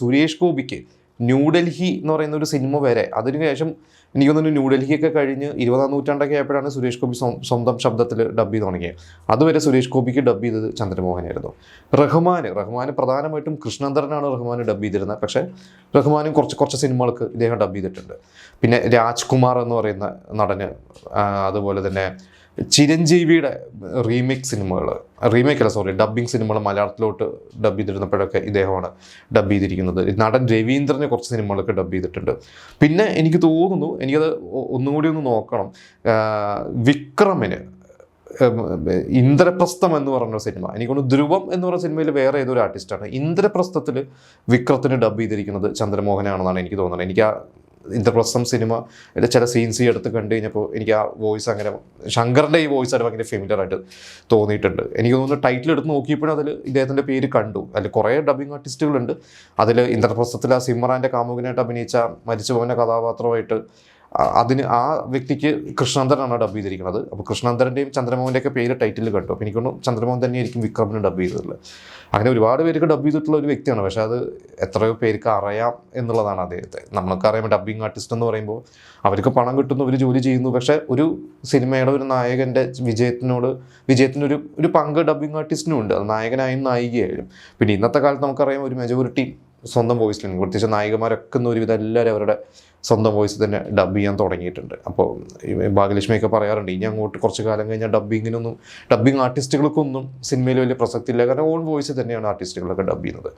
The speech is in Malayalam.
സുരേഷ് ഗോപിക്ക് ന്യൂഡൽഹി എന്ന് പറയുന്ന ഒരു സിനിമ വരെ അതിനുശേഷം എനിക്ക് തോന്നുന്നു ന്യൂഡൽഹിയൊക്കെ കഴിഞ്ഞ് ഇരുപതാം നൂറ്റാണ്ടൊക്കെ ആയപ്പോഴാണ് സുരേഷ് ഗോപി സ്വന്തം ശബ്ദത്തിൽ ഡബ് ചെയ്ത് തുടങ്ങിയത്. അതുവരെ സുരേഷ് ഗോപിക്ക് ഡബ് ചെയ്തത് ചന്ദ്രമോഹനായിരുന്നു. റഹ്മാൻ റഹ്മാൻ പ്രധാനമായിട്ടും കൃഷ്ണന്ധരനാണ് റഹ്മാൻ ഡബ് ചെയ്തിരുന്നത്. പക്ഷേ റഹ്മാനും കുറച്ച് കുറച്ച് സിനിമകൾക്ക് ഇദ്ദേഹം ഡബ് ചെയ്തിട്ടുണ്ട്. പിന്നെ രാജ്കുമാർ എന്ന് പറയുന്ന നടന് അതുപോലെ തന്നെ ചിരഞ്ജീവിയുടെ റീമേക്ക് സിനിമകൾ റീമേക്ക് അല്ല സോറി ഡബ്ബിങ് സിനിമകൾ മലയാളത്തിലോട്ട് ഡബ് ചെയ്തിരുന്നപ്പോഴൊക്കെ ഇദ്ദേഹമാണ് ഡബ് ചെയ്തിരിക്കുന്നത്. നടൻ രവീന്ദ്രനെ കുറച്ച് സിനിമകളൊക്കെ ഡബ് ചെയ്തിട്ടുണ്ട്. പിന്നെ എനിക്ക് തോന്നുന്നു എനിക്കത് ഒന്നുകൂടി ഒന്നും നോക്കണം. വിക്രമിന് ഇന്ദ്രപ്രസ്ഥം എന്ന് പറഞ്ഞ സിനിമ എനിക്കൊന്ന് ധ്രുവം എന്ന് പറഞ്ഞ സിനിമയിൽ വേറെ ഏതൊരു ആർട്ടിസ്റ്റാണ് ഇന്ദ്രപ്രസ്ഥത്തിൽ വിക്രത്തിന് ഡബ് ചെയ്തിരിക്കുന്നത് ചന്ദ്രമോഹനാണെന്നാണ് എനിക്ക് തോന്നുന്നത്. എനിക്ക് ആ ഇന്ദ്രപ്രസ്ഥം സിനിമ ചില സീൻസ് ഈ അടുത്ത് കണ്ടു കഴിഞ്ഞപ്പോൾ എനിക്ക് ആ വോയിസ് അങ്ങനെ ശങ്കറിന്റെ ഈ വോയിസ് ആയിട്ട് ഭയങ്കര ഫെമിലിയർ ആയിട്ട് തോന്നിയിട്ടുണ്ട്. എനിക്ക് തോന്നുന്നു ടൈറ്റിൽ എടുത്ത് നോക്കിയപ്പോഴും അതിൽ ഇദ്ദേഹത്തിന്റെ പേര് കണ്ടു. അതിൽ കുറേ ഡബിങ് ആർട്ടിസ്റ്റുകളുണ്ട് അതിൽ ഇന്ദ്രപ്രസ്ഥത്തിൽ ആ സിമ്മറാന്റെ കാമുകനായിട്ട് അഭിനയിച്ച മരിച്ചു പോകുന്ന കഥാപാത്രമായിട്ട് അതിന് ആ വ്യക്തിക്ക് കൃഷ്ണാന്തരനാണ് ഡബ് ചെയ്തിരിക്കുന്നത്. അപ്പോൾ കൃഷ്ണാന്തരന്റെയും ചന്ദ്രമോഹന്റെയൊക്കെ പേര് ടൈറ്റിൽ കണ്ടു. അപ്പോൾ എനിക്കൊന്നും ചന്ദ്രമോഹൻ തന്നെയായിരിക്കും വിക്രമിന് ഡബ് ചെയ്തിട്ടുള്ളത്. അങ്ങനെ ഒരുപാട് പേർക്ക് ഡബ് ചെയ്തിട്ടുള്ള ഒരു വ്യക്തിയാണ്. പക്ഷേ അത് എത്രയോ പേർക്ക് അറിയാം എന്നുള്ളതാണ് അദ്ദേഹത്തെ. നമ്മൾക്ക് അറിയാം ഡബ്ബിങ് ആർട്ടിസ്റ്റ് എന്ന് പറയുമ്പോൾ അവർക്ക് പണം കിട്ടുന്നു അവർ ജോലി ചെയ്യുന്നു. പക്ഷേ ഒരു സിനിമയുടെ ഒരു നായകന്റെ വിജയത്തിനോട് വിജയത്തിനൊരു ഒരു ഒരു പങ്ക് ഡബ്ബിങ് ആർട്ടിസ്റ്റിനും ഉണ്ട്. അത് നായകനായും നായികയായാലും. പിന്നെ ഇന്നത്തെ കാലത്ത് നമുക്കറിയാം ഒരു മെജോറിറ്റി സ്വന്തം വോയിസിലുണ്ട് പ്രത്യേകിച്ച് നായികമാരൊക്കെ ഒരു ഒരുവിധം എല്ലാവരും അവരുടെ സ്വന്തം വോയിസ് തന്നെ ഡബ് ചെയ്യാൻ തുടങ്ങിയിട്ടുണ്ട്. അപ്പോൾ ഭാഗ്യലക്ഷ്മിയൊക്കെ പറയാറുണ്ട് ഇനി അങ്ങോട്ട് കുറച്ച് കാലം കഴിഞ്ഞാൽ ഡബ്ബിങ്ങിനൊന്നും ഡബ്ബിങ് ആർട്ടിസ്റ്റുകൾക്കൊന്നും സിനിമയിൽ വലിയ പ്രസക്തി ഇല്ല കാരണം ഓൺ വോയിസ് തന്നെയാണ് ആർട്ടിസ്റ്റുകളൊക്കെ ഡബ് ചെയ്യുന്നത്.